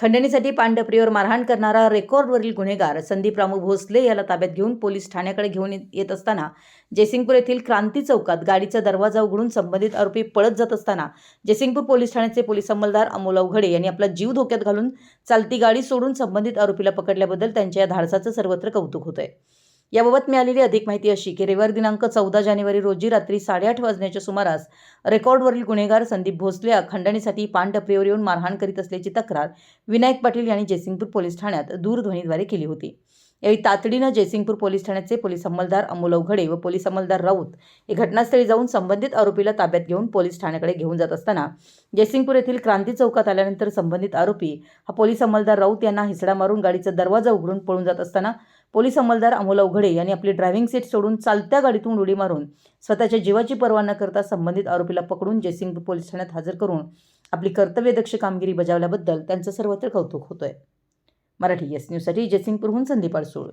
खंडणीसाठी पांडप्रियवर मारहाण करणारा रेकॉर्डवरील गुन्हेगार संदीप रामू भोसले याला ताब्यात घेऊन पोलीस ठाण्याकडे घेऊन येत असताना जयसिंगपूर येथील क्रांती चौकात गाडीचा दरवाजा उघडून संबंधित आरोपी पळत जात असताना जयसिंगपूर पोलीस ठाण्याचे पोलीस अंमलदार अमोल अवघडे यांनी आपला जीव धोक्यात घालून चालती गाडी सोडून संबंधित आरोपीला पकडल्याबद्दल त्यांच्या या धाडसाचं सर्वत्र कौतुक होतंय. याबाबत मिळालेली अधिक माहिती अशी की रविवार दिनांक चौदा जानेवारी रोजी रात्री साडेआठ वाजण्याच्या सुमारास रेकॉर्डवरील गुन्हेगार संदीप भोसले अखंडणीसाठी खंडणीसाठी पानटपरीवर येऊन मारहाण करीत असल्याची तक्रार विनायक पाटील यांनी जयसिंगपूर पोलीस ठाण्यात दूरध्वनीद्वारे केली होती. यावेळी तातडीनं जयसिंगपूर पोलीस ठाण्याचे पोलीस अंमलदार अमोल अवघडे व पोलीस अंमलदार राऊत हे घटनास्थळी जाऊन संबंधित आरोपीला ताब्यात घेऊन पोलीस ठाण्याकडे घेऊन जात असताना जयसिंगपूर येथील क्रांती चौकात आल्यानंतर संबंधित आरोपी हा पोलीस अंमलदार राऊत यांना हिसडा मारून गाडीचा दरवाजा उघडून पळून जात असताना पोलीस अंमलदार अमोल अवघडे यांनी आपली ड्रायव्हिंग सीट सोडून चालत्या गाडीतून उडी मारून स्वतःच्या जीवाची पर्वा न करता संबंधित आरोपीला पकडून जयसिंगपूर पोलीस ठाण्यात हजर करून आपली कर्तव्यदक्ष कामगिरी बजावल्याबद्दल त्यांचं सर्वत्र कौतुक होतंय. मराठी एस न्यूजसाठी जयसिंगपूरहून संदीप अडसूळ.